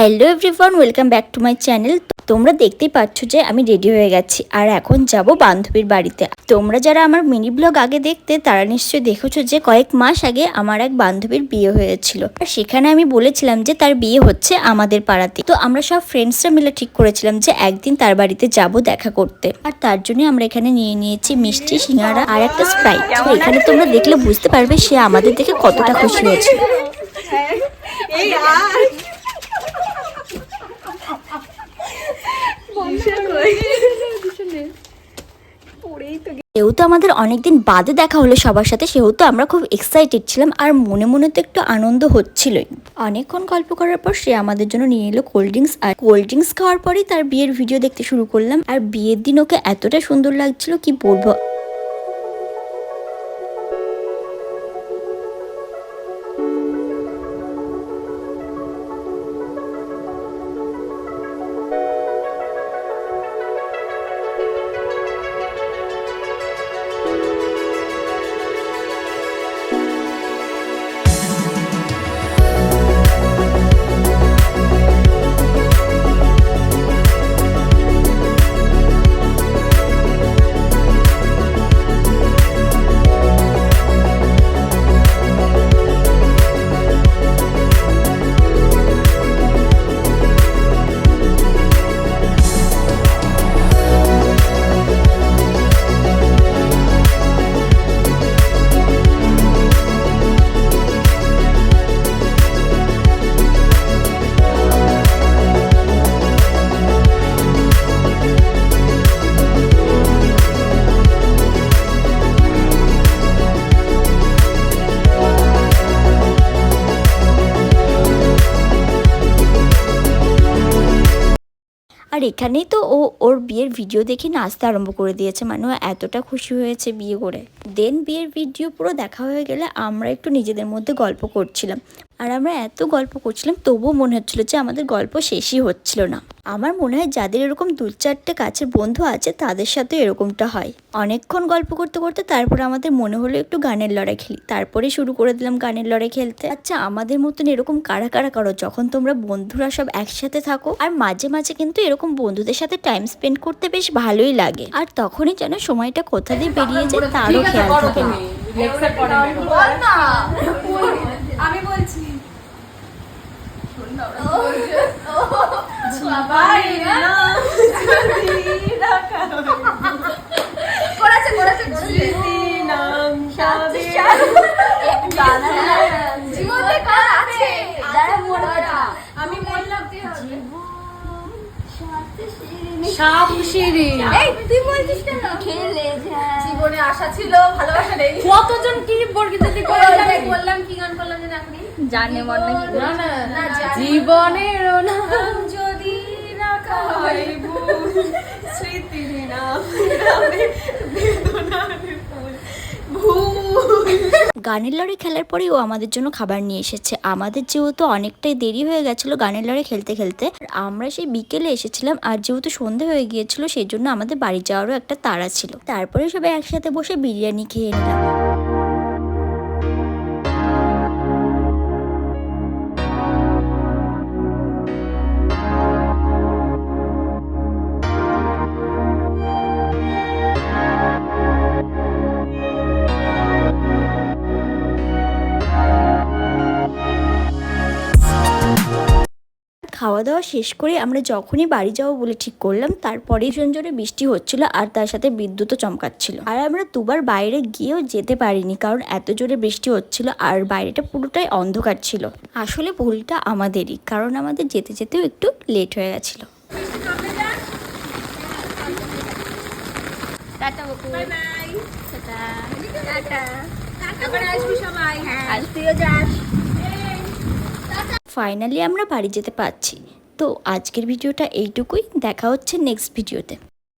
Hello everyone, welcome back to my channel. তোমরা দেখতেই পাচ্ছ যে আমি রেডি হয়ে গেছি, আর এখন যাব বান্ধবীর বাড়িতে। তোমরা যারা আমার মিনি ব্লগ আগে দেখতে, তারা নিশ্চয়ই দেখেছ যে কয়েক মাস আগে আমার এক বান্ধবীর বিয়ে হয়েছিল। আর সেখানে আমি বলেছিলাম যে তার বিয়ে হচ্ছে আমাদের পাড়াতে তো আমরা সব ফ্রেন্ডসরা মিলে ঠিক করেছিলাম যে একদিন তার বাড়িতে যাব দেখা করতে। আর তার জন্য আমরা এখানে নিয়ে নিয়েছি মিষ্টি, সিঙ্গারা আর একটা স্প্রাইট তো এখানে তোমরা দেখলে বুঝতে পারবে সে আমাদের দেখে কতটা খুশি হয়েছিল বংশা কই পড়েই তো যেহেতু আমাদের অনেকদিন বাদে দেখা হলো সবার সাথে, সেহেতু আমরা খুব এক্সাইটেড ছিলাম আর মনে মনে তো একটু আনন্দ হচ্ছিলই। অনেকক্ষণ গল্প করার পর সে আমাদের জন্য নিয়ে এলো কোল্ড ড্রিঙ্কস আর কোল্ড ড্রিঙ্কস খাওয়ার পরেই তার বিয়ের ভিডিও দেখতে শুরু করলাম। আর বিয়ের দিন ওকে এতটা সুন্দর লাগছিল কি বলব? আর এখানেই তো ও, ওর বিয়ের ভিডিও দেখে নাচতে আরম্ভ করে দিয়েছে। মানে ও এতটা খুশি হয়েছে বিয়ে করে। দেন বিয়ের ভিডিও পুরো দেখা হয়ে গেলে আমরা একটু নিজেদের মধ্যে গল্প করছিলাম। আর আমরা এত গল্প করছিলাম তবুও মনে হচ্ছিল যে আমাদের গল্প শেষই হচ্ছিল না। আমার মনে হয় যাদের এরকম দু চারটে কাছের বন্ধু আছে তাদের সাথে এরকমটা হয়। অনেকক্ষণ গল্প করতে করতে তারপরে আমাদের মনে হলো একটু গানের লড়াই খেলি। তারপরে শুরু করে দিলাম গানের লড়াই খেলতে। আচ্ছা আমাদের মতন এরকম কারা কারা করো যখন তোমরা বন্ধুরা সব একসাথে থাকো? আর মাঝে মাঝে কিন্তু এরকম বন্ধুদের সাথে টাইম স্পেন্ড করতে বেশ ভালোই লাগে। আর তখনই যেন সময়টা কোথা দিয়ে বেরিয়ে যায় তারও খেয়াল থাকে না। বল না। আমি বলছি। করেছে করেছে জীবনে কার আছে দাঁড়া দাঁড়া আমি বললাম সাপ সিঁড়ি এই তুই বলছিস কেন? খেলে জীবনে আশা ছিল ভালোবাসা নেই। কতজন কি বর্গিত বললাম? বললাম কি গান করলাম যেন এখনই জানে মন না না না, জীবনের নাম যদি রাখা হয় ভুল, স্মৃতির নাম। গানের লড়াই খেলার পরেই ও আমাদের জন্য খাবার নিয়ে এসেছে। আমাদের যেহেতু অনেকটাই দেরি হয়ে গেছিল গানের লড়াই খেলতে খেলতে আমরা সেই বিকেলে এসেছিলাম, আর যেহেতু সন্ধে হয়ে গিয়েছিল, সেই জন্য আমাদের বাড়ি যাওয়ারও একটা তাড়া ছিল। তারপরে সবাই একসাথে বসে বিরিয়ানি খেয়ে নিলাম। খাওয়া দাওয়া শেষ করে আমরা যখনই বাড়ি যাব বলে ঠিক করলাম তারপরে ভীষণ জোরে বৃষ্টি হচ্ছিল আর তার সাথে বিদ্যুৎও চমকাচ্ছিল। আর আমরা দুবার বাইরে গিয়েও যেতে পারিনি কারণ এত জোরে বৃষ্টি হচ্ছিল আর বাইরেটা পুরোটাই অন্ধকার ছিল। আসলে ভুলটা আমাদেরই কারণ আমাদের যেতে যেতেও একটু লেট হয়ে গেছিল। Tata bye bye tata. আবার আসবি সবাই আজ তুইও যাস। ফাইনালি আমরা বাড়ি যেতে পারছি। তো আজকের ভিডিওটা এইটুকুই। দেখা হচ্ছে নেক্সট ভিডিওতে